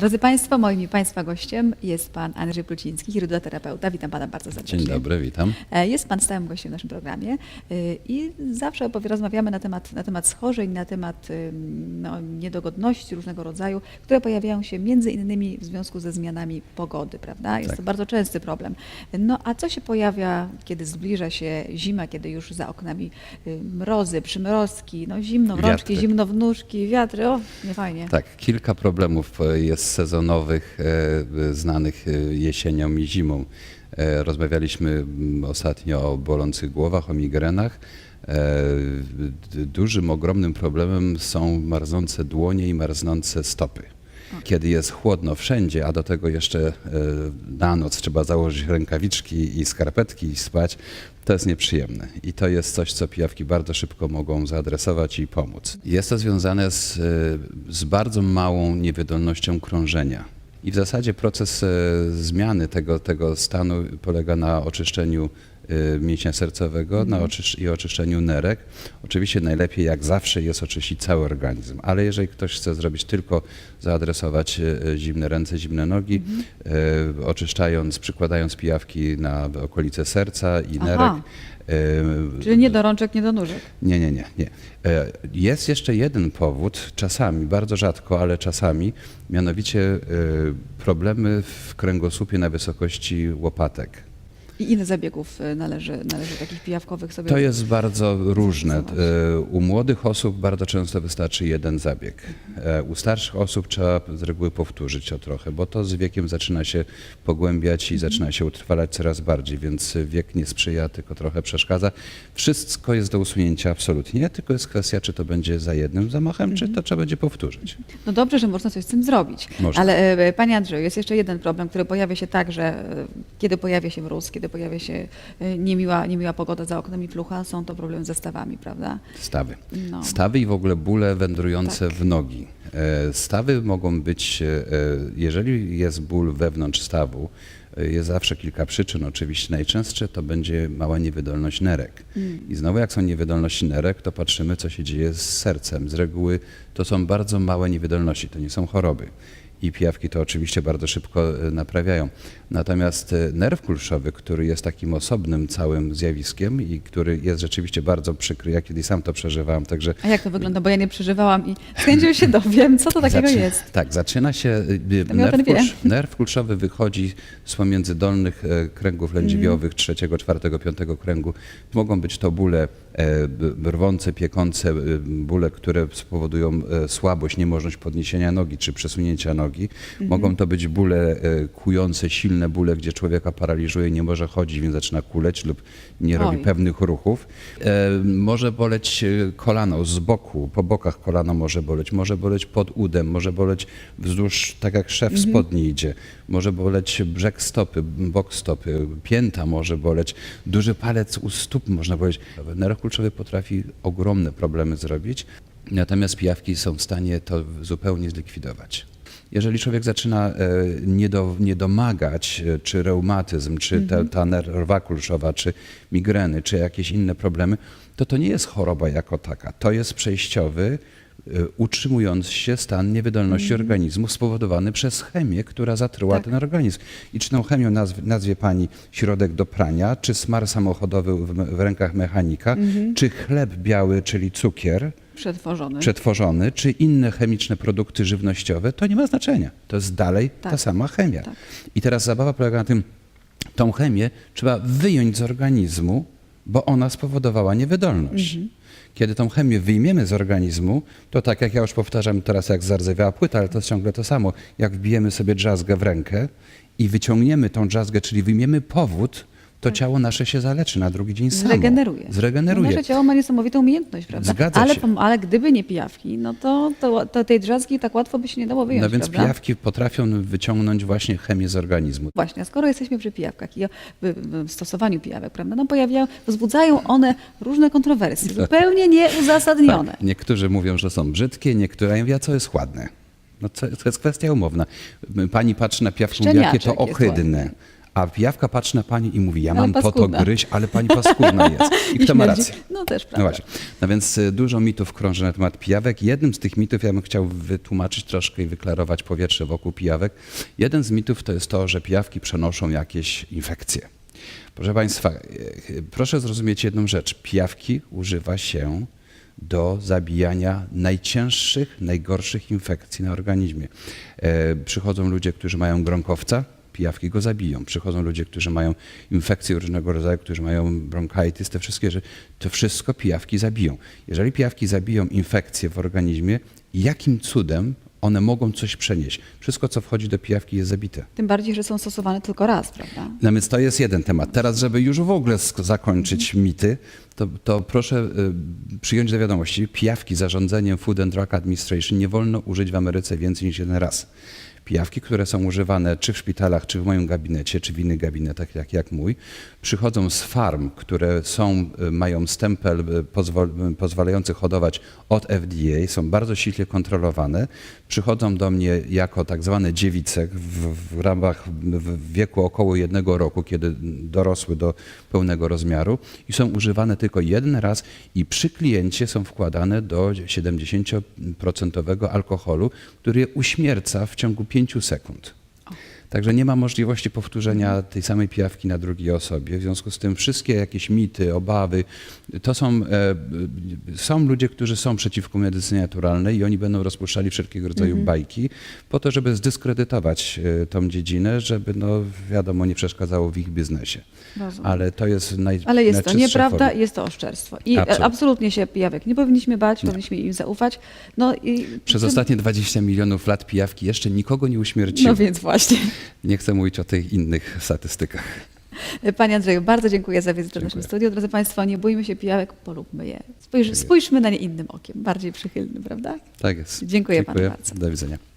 Drodzy Państwo, moim i Państwa gościem jest Pan Andrzej Pluciński, hidroterapeuta. Witam Pana bardzo serdecznie. Dzień dobry, witam. E, Jest Pan stałym gościem w naszym programie e, i zawsze rozmawiamy na temat, na temat schorzeń, na temat no, niedogodności różnego rodzaju, które pojawiają się między innymi w związku ze zmianami pogody, prawda? Jest Tak. to bardzo częsty problem. No a co się pojawia, kiedy zbliża się zima, kiedy już za oknami mrozy, przymrozki, no zimno w rączki, Wiatry. zimno w nóżki, wiatry, o, nie fajnie. Tak, kilka problemów e, jest sezonowych, e, znanych e, jesienią i zimą. E, Rozmawialiśmy mm, ostatnio o bolących głowach, o migrenach. Dużym, ogromnym problemem są marznące dłonie i marznące stopy. Kiedy jest chłodno wszędzie, a do tego jeszcze e, na noc trzeba założyć rękawiczki i skarpetki i spać, to jest nieprzyjemne. I to jest coś, co pijawki bardzo szybko mogą zaadresować i pomóc. Jest to związane z, e, z bardzo małą niewydolnością krążenia. I w zasadzie proces e, zmiany tego, tego stanu polega na oczyszczeniu mięśnia sercowego na oczysz- i oczyszczeniu nerek. Oczywiście najlepiej jak zawsze jest oczyścić cały organizm, ale jeżeli ktoś chce zrobić tylko zaadresować e, zimne ręce, zimne nogi, e, oczyszczając, przykładając pijawki na okolice serca i nerek. Czyli nie do rączek, nie do nóżek. nie, nie, nie, nie. E, Jest jeszcze jeden powód, czasami, bardzo rzadko, ale czasami, mianowicie problemy w kręgosłupie na wysokości łopatek. I ile zabiegów y, należy, należy takich pijawkowych sobie To jest bardzo różne. E, U młodych osób bardzo często wystarczy jeden zabieg. E, U starszych osób trzeba z reguły powtórzyć to trochę, bo to z wiekiem zaczyna się pogłębiać i zaczyna się utrwalać coraz bardziej, więc wiek nie sprzyja, tylko trochę przeszkadza. Wszystko jest do usunięcia absolutnie, tylko jest kwestia, czy to będzie za jednym zamachem, czy to trzeba będzie powtórzyć. No dobrze, że można coś z tym zrobić. Można. Ale e, Panie Andrzeju, jest jeszcze jeden problem, który pojawia się tak, że e, kiedy pojawia się mróz, kiedy pojawia się e, niemiła, niemiła pogoda za oknem i plucha, są to problemy ze stawami, prawda? Stawy. No. Stawy i w ogóle bóle wędrujące Tak. w nogi. E, Stawy mogą być, e, jeżeli jest ból wewnątrz stawu, jest zawsze kilka przyczyn. Oczywiście najczęstsze to będzie mała niewydolność nerek. Mm. I znowu jak są niewydolności nerek, to patrzymy, co się dzieje z sercem. Z reguły to są bardzo małe niewydolności, to nie są choroby. I pijawki to oczywiście bardzo szybko e, naprawiają. Natomiast e, nerw kulszowy, który jest takim osobnym całym zjawiskiem i który jest rzeczywiście bardzo przykry, ja kiedyś sam to przeżywałem, także A jak to wygląda? Bo ja nie przeżywałam i z chęcią się dowiem, co to takiego jest. Tak, zaczyna się. ja o Nerw, kulsz, nerw kulszowy wychodzi z pomiędzy dolnych e, kręgów lędźwiowych, trzeciego, czwartego, piątego kręgu. Mogą być to bóle e, rwące, piekące, bóle, które spowodują e, słabość, niemożność podniesienia nogi czy przesunięcia nogi. Mogą to być bóle e, kujące, silne bóle, gdzie człowieka paraliżuje, nie może chodzić, więc zaczyna kuleć lub nie robi Oj. pewnych ruchów. E, może boleć e, kolano z boku, po bokach kolano może boleć, może boleć pod udem, może boleć wzdłuż, tak jak szef spodni idzie, może boleć brzeg stopy, bok stopy, pięta może boleć, duży palec u stóp można boleć. Nerw kulczowy potrafi ogromne problemy zrobić, natomiast pijawki są w stanie to zupełnie zlikwidować. Jeżeli człowiek zaczyna e, niedo, niedomagać, e, czy reumatyzm, czy ta, ta nerwa kulszowa, czy migreny, czy jakieś inne problemy, to to nie jest choroba jako taka. To jest przejściowy, e, utrzymujący się stan niewydolności organizmu spowodowany przez chemię, która zatruła Tak. ten organizm. I czy tą chemią nazwie, nazwie pani środek do prania, czy smar samochodowy w, w rękach mechanika, czy chleb biały, czyli cukier, Przetworzony. przetworzony, czy inne chemiczne produkty żywnościowe, to nie ma znaczenia. To jest dalej ta Tak. sama chemia. Tak. I teraz zabawa polega na tym, tą chemię trzeba wyjąć z organizmu, bo ona spowodowała niewydolność. Mhm. Kiedy tą chemię wyjmiemy z organizmu, to tak jak ja już powtarzam teraz, jak zardzewiała płyta, ale to jest ciągle to samo. Jak wbijemy sobie drzazgę w rękę i wyciągniemy tą drzazgę, czyli wyjmiemy powód, to ciało nasze się zaleczy na drugi dzień samo. Tak. Zregeneruje. Zregeneruje. Nasze ciało ma niesamowitą umiejętność, prawda? Zgadza ale, się. ale gdyby nie pijawki, no to, to, to tej drzazgi tak łatwo by się nie dało wyjąć, No więc prawda? pijawki potrafią wyciągnąć właśnie chemię z organizmu. Właśnie, a skoro jesteśmy przy pijawkach i o stosowaniu pijawek, prawda, no pojawiają, wzbudzają one różne kontrowersje, zupełnie nieuzasadnione. Tak, niektórzy mówią, że są brzydkie, niektóre ja mówię, a co jest ładne. No co, to jest kwestia umowna. Pani patrzy na piawką, jakie to ohydne. A pijawka patrzy na pani i mówi, ja Ale mam po to gryźć, ale pani paskudna jest. I, I kto ma śmierdzi. rację? No też, No prawda. właśnie. No więc y, dużo mitów krąży na temat pijawek. Jednym z tych mitów ja bym chciał wytłumaczyć troszkę i wyklarować powietrze wokół pijawek. Jeden z mitów to jest to, że pijawki przenoszą jakieś infekcje. Proszę Państwa, y, proszę zrozumieć jedną rzecz. Pijawki używa się do zabijania najcięższych, najgorszych infekcji na organizmie. E, przychodzą ludzie, którzy mają gronkowca, pijawki go zabiją. Przychodzą ludzie, którzy mają infekcje różnego rodzaju, którzy mają bronchitis, te wszystkie rzeczy, to wszystko pijawki zabiją. Jeżeli pijawki zabiją infekcje w organizmie, jakim cudem one mogą coś przenieść? Wszystko, co wchodzi do pijawki jest zabite. Tym bardziej, że są stosowane tylko raz, prawda? No więc to jest jeden temat. Teraz, żeby już w ogóle zakończyć mity, to, to proszę y, przyjąć do wiadomości, pijawki zarządzeniem Food and Drug Administration nie wolno użyć w Ameryce więcej niż jeden raz. Pijawki, które są używane czy w szpitalach, czy w moim gabinecie, czy w innych gabinetach, jak, jak mój, przychodzą z farm, które są, y, mają stempel y, pozwol, y, pozwalający hodować od FDA, są bardzo silnie kontrolowane, przychodzą do mnie jako tak zwane dziewice w, w ramach w wieku około jednego roku, kiedy dorosły do pełnego rozmiaru i są używane tylko jeden raz i przy kliencie są wkładane do 70% alkoholu, który je uśmierca w ciągu 5 5 seconds. Także nie ma możliwości powtórzenia tej samej pijawki na drugiej osobie. W związku z tym wszystkie jakieś mity, obawy, to są, e, są ludzie, którzy są przeciwko medycynie naturalnej i oni będą rozpuszczali wszelkiego rodzaju bajki po to, żeby zdyskredytować e, tą dziedzinę, żeby no wiadomo nie przeszkadzało w ich biznesie. Rozumiem. Ale to jest naj, Ale jest to nieprawda, forma. jest to oszczerstwo. I e, Absolutnie. absolutnie się pijawek nie powinniśmy bać, powinniśmy im zaufać. No, i Przez ostatnie 20 milionów lat pijawki jeszcze nikogo nie uśmierciły. No więc właśnie. Nie chcę mówić o tych innych statystykach. Panie Andrzeju, bardzo dziękuję za wizytę w naszym studiu. Drodzy Państwo, nie bójmy się pijawek, polubmy je. Spójrz, spójrzmy na nie innym okiem, bardziej przychylnym, prawda? Tak jest. Dziękuję panu Dziękuję. bardzo. Do widzenia.